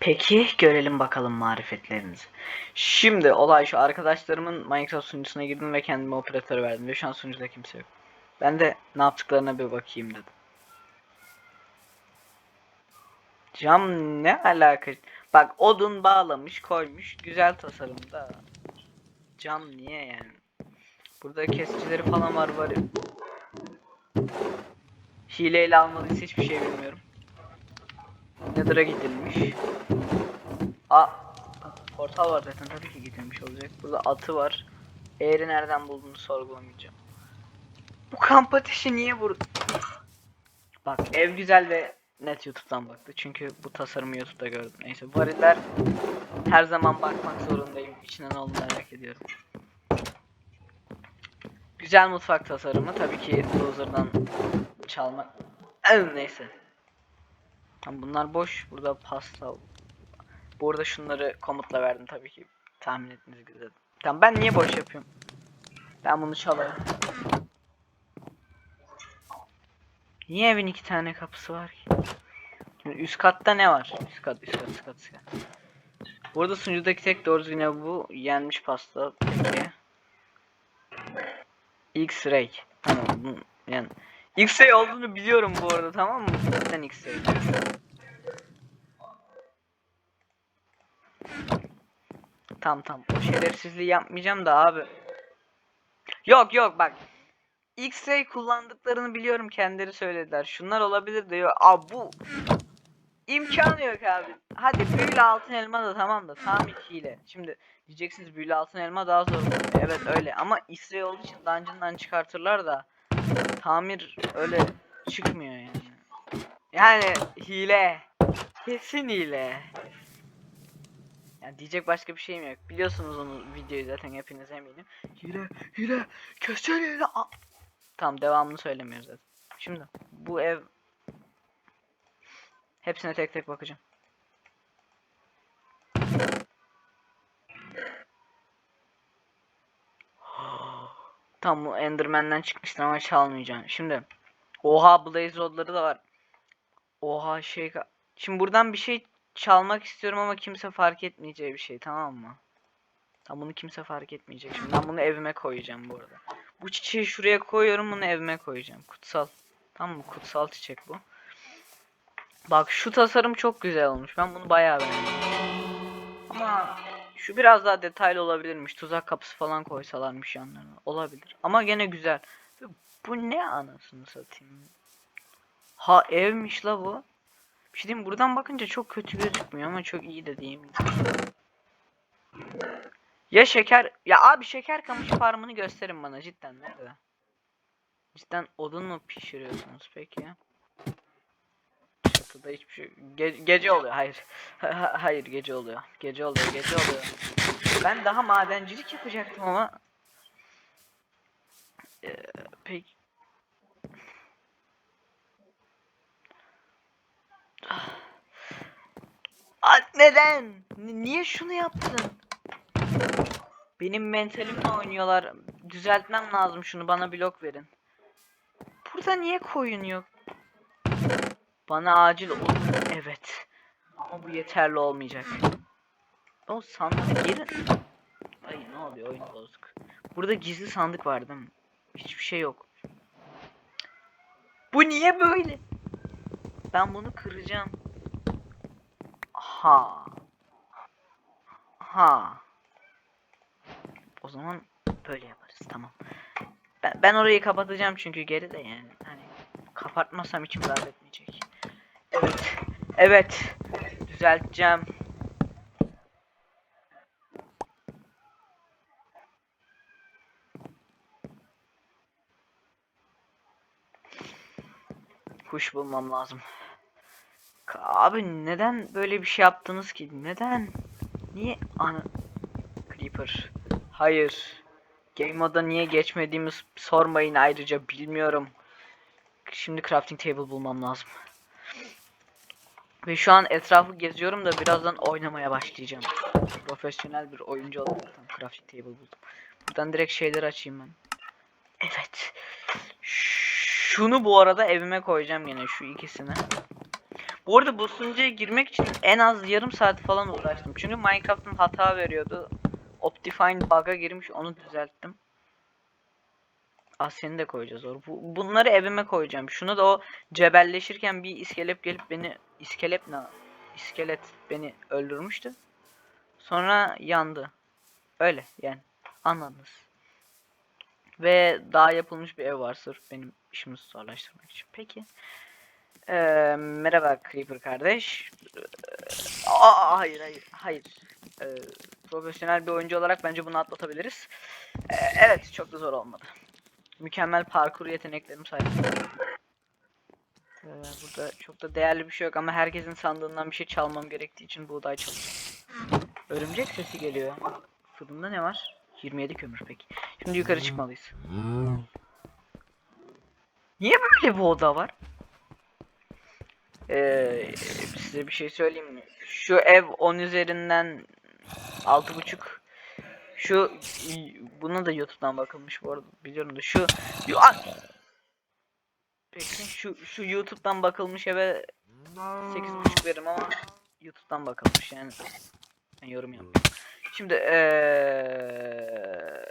Peki görelim bakalım marifetlerinizi. Şimdi olay şu arkadaşlarımın Minecraft sunucusuna girdim ve kendime operatör verdim ve şu an sunucuda kimse yok. Ben de ne yaptıklarına bir bakayım dedim. Cam ne alaka? Bak odun bağlamış koymuş güzel tasarımda. Cam niye yani? Burada kesicileri falan var var. Hileyle almalıysa hiçbir şey bilmiyorum. Nether'a gidilmiş. A portal var zaten tabii ki gidilmiş olacak. Burada atı var. Eğri nereden bulduğunu sorgulamayacağım. Bu kamp ateşi niye vurdu? Bak ev güzel ve net YouTube'dan baktı. Çünkü bu tasarımı YouTube'da gördüm. Neyse variller her zaman bakmak zorundayım. İçine ne olduğunu merak ediyorum. Güzel mutfak tasarımı tabii ki Loser'dan çalmak. Neyse. Tamam bunlar boş. Burada pasta. Bu arada şunları komutla verdim tabii ki. Tahmin ettiğiniz gibi dedim. Tamam ben niye boş yapıyorum? Ben bunu çalarım. Niye evin iki tane kapısı var ki? Şimdi üst katta ne var? Üst kat, üst kat, üst kat, üst kat. Burada sunucudaki tek doğru düzgün bu. Yenmiş pasta. X-ray. Tamam. Yani X-ray olduğunu biliyorum bu arada tamam mı? Zaten X-ray. Tamam tamam. O şerefsizliği yapmayacağım da abi. Yok yok bak. X-ray kullandıklarını biliyorum kendileri söylediler. Şunlar olabilir diyor. Aa bu imkanı yok abi. Hadi büyülü altın elma da tamam da tam hile. Şimdi diyeceksiniz büyülü altın elma daha zor. Evet öyle ama X-ray olduğu için dungeon'dan çıkartırlar da tamir öyle çıkmıyor yani. Yani hile. Kesin hile. Yani diyecek başka bir şeyim yok. Biliyorsunuz onu videoyu zaten hepiniz eminim. Hile, hile, kesin hile. Aa. Tamam devamını söylemiyoruz zaten. Şimdi bu ev hepsine tek tek bakacağım. Tam bu Enderman'den çıkmıştı ama çalmayacağım. Şimdi Oha Blaze Rod'ları da var. Oha şey Şimdi buradan bir şey çalmak istiyorum ama kimse fark etmeyeceği bir şey tamam mı? Tam bunu kimse fark etmeyecek. Şimdi ben bunu evime koyacağım bu arada. Bu çiçeği şuraya koyuyorum bunu evime koyacağım. Kutsal. Tamam mı? Kutsal çiçek bu. Bak şu tasarım çok güzel olmuş. Ben bunu bayağı beğendim. Ama şu biraz daha detaylı olabilirmiş. Tuzak kapısı falan koysalarmış yanlarına. Olabilir. Ama gene güzel. Bu ne anasını satayım. Ha evmiş la bu. Bir şey diyeyim buradan bakınca çok kötü gözükmüyor ama çok iyi de diyeyim. Ya şeker ya abi şeker kamış farmını gösterin bana cidden nerede? Cidden odun mu pişiriyorsunuz peki? Çatıda hiçbir şey Ge- gece oluyor hayır. hayır gece oluyor. Gece oluyor gece oluyor. Ben daha madencilik yapacaktım ama ee, peki Aa, neden? N- niye şunu yaptın? Benim mentalimle oynuyorlar. Düzeltmem lazım şunu. Bana blok verin. Burada niye koyun yok? Bana acil oldu. Evet. Ama bu yeterli olmayacak. O sandık gelin. Ay ne oluyor oyun bozuk. Burada gizli sandık var değil mi? Hiçbir şey yok. Bu niye böyle? Ben bunu kıracağım. Ha. Ha. O zaman böyle yaparız tamam. Ben, ben orayı kapatacağım çünkü geri de yani hani kapatmasam içim rahat etmeyecek. Evet. Evet. Düzelteceğim. Kuş bulmam lazım. Abi neden böyle bir şey yaptınız ki? Neden? Niye ana Creeper? Hayır. Game moda niye geçmediğimi sormayın ayrıca bilmiyorum. Şimdi crafting table bulmam lazım. Ve şu an etrafı geziyorum da birazdan oynamaya başlayacağım. Profesyonel bir oyuncu olarak crafting table buldum. Buradan direkt şeyleri açayım ben. Evet. Şunu bu arada evime koyacağım yine şu ikisini. Bu arada bu sunucuya girmek için en az yarım saat falan uğraştım. Çünkü Minecraft'ın hata veriyordu. Optifine bug'a girmiş onu düzelttim. Seni de koyacağız oraya. Bu, bunları evime koyacağım. Şunu da o cebelleşirken bir iskelet gelip beni iskelet ne? İskelet beni öldürmüştü. Sonra yandı. Öyle yani. Anladınız. Ve daha yapılmış bir ev var sırf benim işimi zorlaştırmak için. Peki. Ee, merhaba Creeper kardeş. Ee, Aa, hayır hayır hayır. Ee, profesyonel bir oyuncu olarak bence bunu atlatabiliriz. Ee, evet çok da zor olmadı. Mükemmel parkur yeteneklerim sayesinde. Burada çok da değerli bir şey yok ama herkesin sandığından bir şey çalmam gerektiği için buğday çalacağım. Örümcek sesi geliyor. Fırında ne var? 27 kömür peki. Şimdi yukarı çıkmalıyız. Niye böyle bir oda var? Ee, size bir şey söyleyeyim mi? Şu ev 10 üzerinden 6.5 şu buna da YouTube'dan bakılmış bu arada biliyorum da şu Ay! Peki şu şu YouTube'dan bakılmış eve 8.5 veririm ama YouTube'dan bakılmış yani ben yorum yapmıyorum. Şimdi eee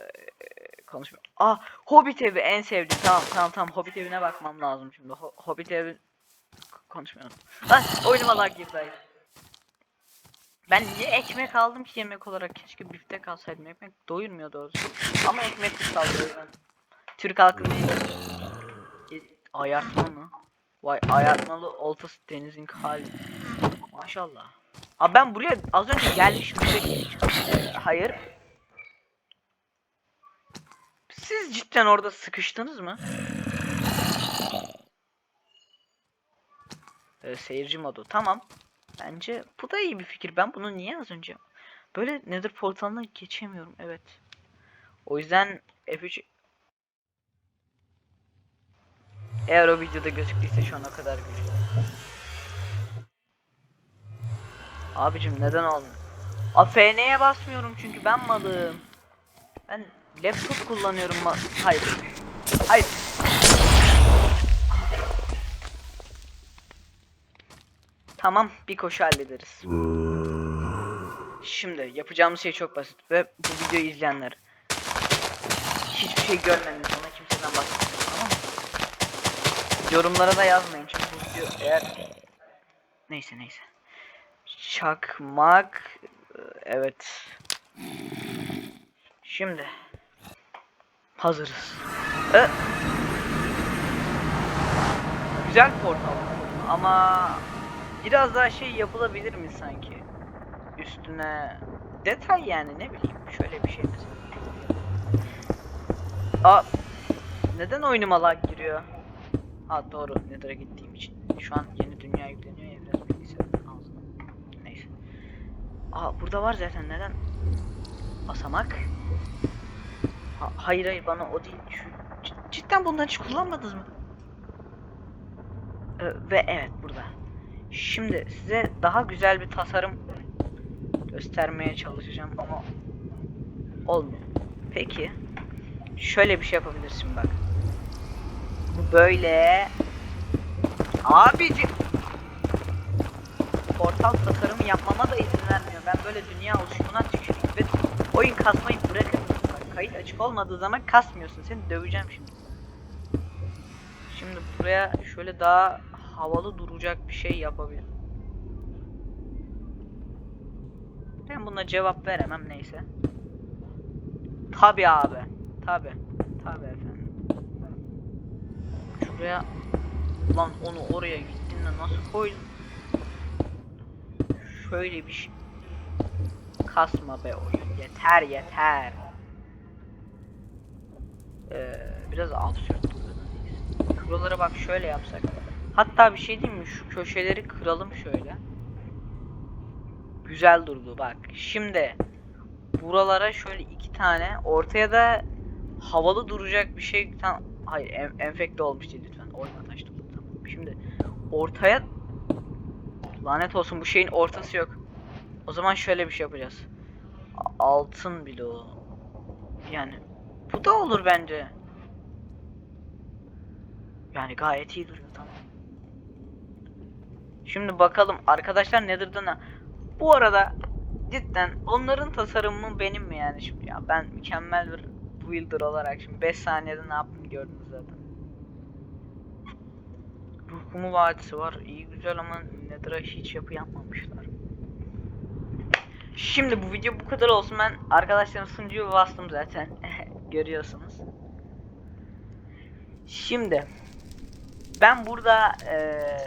konuşma. Ah Hobbit evi en sevdiğim. Tamam tamam tamam Hobbit evine bakmam lazım şimdi. Ho- Hobbit evi konuşmayalım. Lan oyunuma lag girdi. Ben niye ekmek aldım ki yemek olarak? Keşke biftek alsaydım. Ekmek doyurmuyor doğrusu. Ama ekmek kaldı o. Türk halkı değil. Ayartma mı? Vay ayartmalı oltası denizin kalbi. Maşallah. Abi ben buraya az önce gelmişim. Ee, Hayır. Siz cidden orada sıkıştınız mı? Ee, seyirci modu. Tamam. Bence bu da iyi bir fikir. Ben bunu niye az önce böyle Nether portalına geçemiyorum. Evet. O yüzden F3 eğer o videoda gözüktüyse şu ana kadar güzel. Abicim neden olmuyor? A FN'ye basmıyorum çünkü ben malım. Ben laptop kullanıyorum ma Hayır. Hayır. Tamam bir koşu hallederiz. Şimdi yapacağımız şey çok basit ve bu videoyu izleyenler hiçbir şey görmediniz ona kimseden mı? Yorumlara da yazmayın çünkü bu video eğer neyse neyse. Çakmak e, evet. Şimdi hazırız. E, güzel portal ama biraz daha şey yapılabilir mi sanki? Üstüne detay yani ne bileyim şöyle bir şey mesela. Aa neden oyunuma lag giriyor? Ha doğru Nether'a gittiğim için. Şu an yeni dünya yükleniyor ya biraz bilgisayarın ağzına. Neyse. Aa burada var zaten neden? Basamak. Ha, hayır hayır bana o değil. Şu, cidden bundan hiç kullanmadınız mı? Ee, ve evet burada. Şimdi size daha güzel bir tasarım göstermeye çalışacağım ama olmuyor. Peki. Şöyle bir şey yapabilirsin bak. Böyle. Abici. Portal tasarımı yapmama da izin vermiyor. Ben böyle dünya oluşumuna tüküreyim ve oyun kasmayı bırakın. Bak, kayıt açık olmadığı zaman kasmıyorsun. Seni döveceğim şimdi. Şimdi buraya şöyle daha havalı duracak bir şey yapabilirim. Ben buna cevap veremem neyse. Tabi abi. Tabi. Tabi efendim. Şuraya Lan onu oraya gittiğinde nasıl koydun? Şöyle bir şey. Kasma be oyun. Yeter yeter. Ee, biraz absürt. Şuralara bak şöyle yapsak. Hatta bir şey diyeyim mi? Şu köşeleri kıralım şöyle. Güzel durdu bak. Şimdi buralara şöyle iki tane ortaya da havalı duracak bir şey hayır en- enfekte olmuş değil lütfen. Oyuna taştım tamam. Şimdi ortaya lanet olsun bu şeyin ortası yok. O zaman şöyle bir şey yapacağız. Altın bloğu yani bu da olur bence. Yani gayet iyi duruyor tamam. Şimdi bakalım arkadaşlar Nether'da ne? Bu arada cidden onların tasarımı benim mi yani? Şimdi ya ben mükemmel bir builder olarak şimdi 5 saniyede ne yaptım gördünüz zaten. Ruh kumu vadisi var iyi güzel ama Nether'a hiç yapı yapmamışlar. Şimdi bu video bu kadar olsun ben arkadaşlarım sunucuyu bastım zaten görüyorsunuz. Şimdi ben burada eee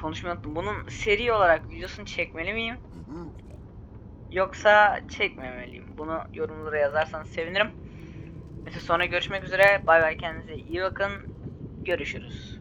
konuşmayı unuttum. Bunun seri olarak videosunu çekmeli miyim? Yoksa çekmemeliyim. Bunu yorumlara yazarsanız sevinirim. Neyse sonra görüşmek üzere. Bay bay kendinize iyi bakın. Görüşürüz.